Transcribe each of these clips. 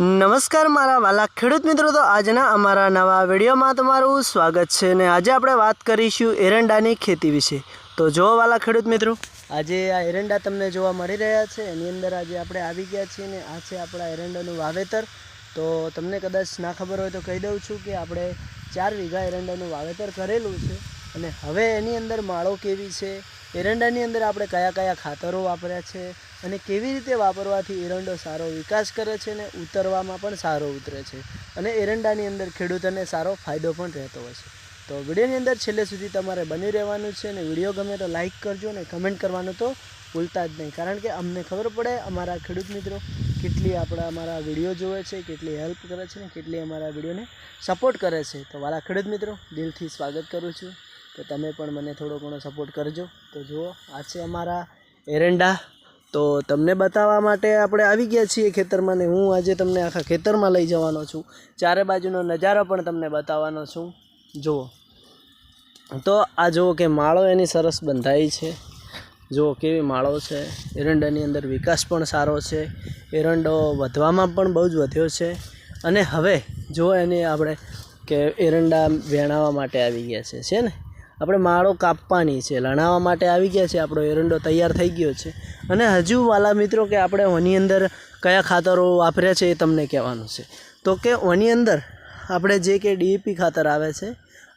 નમસ્કાર મારા વાલા ખેડૂત મિત્રો, તો આજના અમારા નવા વિડીયોમાં તમારું સ્વાગત છે ને આજે આપણે વાત કરીશું એરંડાની ખેતી વિશે. તો જો વાલા ખેડૂત મિત્રો, આજે આ એરંડા તમને જોવા મળી રહ્યા છે. એની અંદર આજે આપણે આવી ગયા છીએ ને આ છે આપણા એરંડાનું વાવેતર. તો તમને કદાચ ના ખબર હોય તો કહી દઉં છું કે આપણે ચાર વીઘા એરંડાનું વાવેતર કરેલું છે. અને હવે એની અંદર માળો કેવી છે? એરંડાની અંદર આપણે કયા કયા ખાતરો વાપર્યા છે અને કેવી રીતે વાપરવાથી એરંડો સારો વિકાસ કરે છે ને ઉતરવામાં પણ સારો ઉતરે છે. અને એરંડાની અંદર ખેડૂતોને સારો ફાયદો પણ રહેતો હોય છે. તો વિડીયોની અંદર છેલ્લે સુધી તમારે બની રહેવાનું છે અને વીડિયો ગમે તો લાઇક કરજો ને કમેન્ટ કરવાનું તો ભૂલતા જ નહીં. કારણ કે અમને ખબર પડે અમારા ખેડૂત મિત્રો કેટલી આપણા અમારા વીડિયો જોવે છે, કેટલી હેલ્પ કરે છે ને કેટલી અમારા વિડીયોને સપોર્ટ કરે છે. તો મારા ખેડૂત મિત્રો, દિલથી સ્વાગત કરું છું. તો તમે પણ મને થોડો ઘણો સપોર્ટ કરજો. તો જુઓ, આ છે અમારા એરંડા. તો તમને બતાવવા માટે આપણે આવી ગયા છીએ ખેતરમાં ને હું આજે તમને આખા ખેતરમાં લઈ જવાનો છું. ચારે બાજુનો નજારો પણ તમને બતાવવાનો છું. જુઓ. તો આ જુઓ કે માળો એની સરસ બંધાઈ છે. જુઓ કેવી માળો છે. એરંડાની અંદર વિકાસ પણ સારો છે. એરંડો વધવામાં પણ બહુ જ વધ્યો છે. અને હવે જુઓ એની આપણે કે એરંડા વેણાવા માટે આવી ગયા છે. છે ને? આપણે માળો કાપવાની છે. લણાવવા માટે આવી ગયા છે. આપણો એરંડો તૈયાર થઈ ગયો છે. અને હજુ વાલા મિત્રો કે આપણે ઓની અંદર કયા ખાતરો વાપર્યા છે એ તમને કહેવાનું છે. તો કે ઓની અંદર આપણે જે કે ડીઈપી ખાતર આવે છે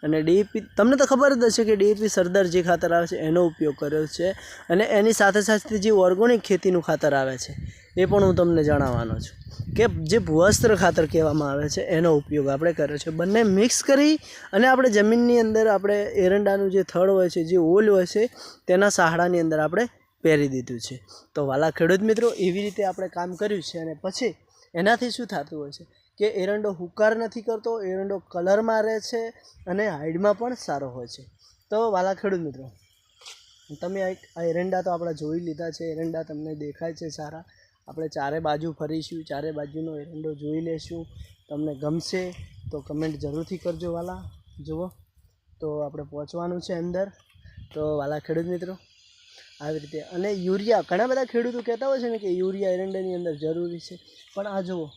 અને ડીએપી તમને તો ખબર જ હશે કે ડીએપી સરદાર જે ખાતર આવે છે, એનો ઉપયોગ કર્યો છે અને એની સાથે સાથે જે ઓર્ગોનિક ખેતીનું ખાતર આવે છે, એ પણ હું તમને જણાવવાનો છું કે જે ભૂવસ્ત્ર ખાતર કહેવામાં આવે છે, એનો ઉપયોગ આપણે કર્યો છે. બંને મિક્સ કરી અને આપણે જમીનની અંદર આપણે એરંડાનું જે થડ હોય છે, જે ઓલ હોય છે, તેના સહાડાની અંદર આપણે પહેરી દીધું છે. તો વાલા ખેડૂત મિત્રો, એવી રીતે આપણે કામ કર્યું છે અને પછી એનાથી શું થતું હોય છે? કે એરંડો હુકાર નથી કરતો, એરંડો કલરમાં રહે છે અને હાઈડમાં પણ સારો હોય છે. તો વાલા ખેડૂત મિત્રો, તમે આ એરંડા તો આપણે જોઈ લીધા છે, એરંડા તમને દેખાય છે સારા. આપણે ચારે બાજુ ફરીશું, ચારે બાજુનો એરંડો જોઈ લેશું. તમને ગમશે તો કમેન્ટ જરૂરથી કરજો વાલા. જુઓ, તો આપણે પહોંચવાનું છે અંદર. તો વાલા ખેડૂત મિત્રો, આવી રીતે. અને યુરિયા, ઘણા બધા ખેડૂતો કહેતા હોય છે ને કે યુરિયા એરંડાની અંદર જરૂરી છે. પણ આ જુઓ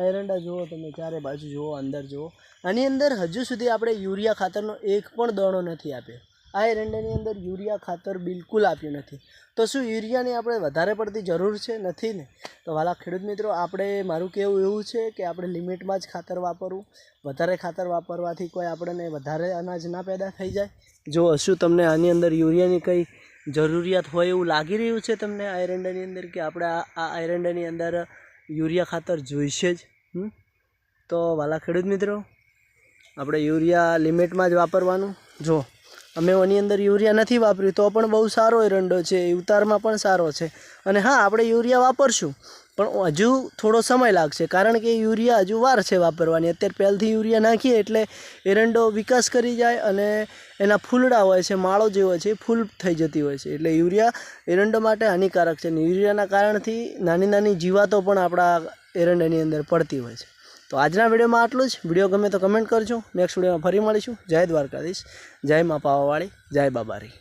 એરંડા જુઓ તમે, ચારે બાજુ જુઓ, અંદર જુઓ. આની અંદર હજુ સુધી આપણે યુરિયા ખાતરનો એક પણ દાણો નથી આપ્યો. આ એરંડાની અંદર યુરિયા ખાતર બિલકુલ આપ્યું નથી. તો શું યુરિયાની આપણે વધારે પડતી જરૂર છે? નથી ને? તો વાલા ખેડૂત મિત્રો, આપણે મારું કહેવું એવું છે કે આપણે લિમિટમાં જ ખાતર વાપરવું. વધારે ખાતર વાપરવાથી કોઈ આપણને વધારે અનાજ ના પેદા થઈ જાય. જો શું તમને આની અંદર યુરિયાની કંઈ જરૂરિયાત હોય એવું લાગી રહ્યું છે તમને આ એરંડાની અંદર કે આપણે આ એરંડાની અંદર યુરિયા ખાતર જોઈશે જ? તો વાલા ખેડૂત મિત્રો, આપણે યુરિયા લિમિટમાં જ વાપરવાનું. જો, અમે એની અંદર યુરિયા નથી વાપર્યું, તો પણ બહુ સારો એરંડો છે ઉતારમાં પણ સારો છે. અને હા, આપણે યુરિયા વાપરશું. પણ હજુ થોડો સમય લાગશે, કારણ કે યુરિયા હજુ વાર છે વાપરવાની. અત્યારે પહેલથી યુરિયા નાખીએ એટલે એરંડો વિકાસ કરી જાય અને એના ફૂલડા હોય છે, માળો જે હોય છે, એ ફૂલ થઈ જતી હોય છે. એટલે યુરિયા એરંડો માટે હાનિકારક છે અને યુરિયાના કારણથી નાની નાની જીવાતો પણ આપણા એરંડાની અંદર પડતી હોય છે. તો આજના વિડીયોમાં આટલું જ. વીડિયો ગમે તો કમેન્ટ કરજો. નેક્સ્ટ વિડીયોમાં ફરી મળીશું. જય દ્વારકાધીશ. જય મા પાવાવાળી. જય બાબારી.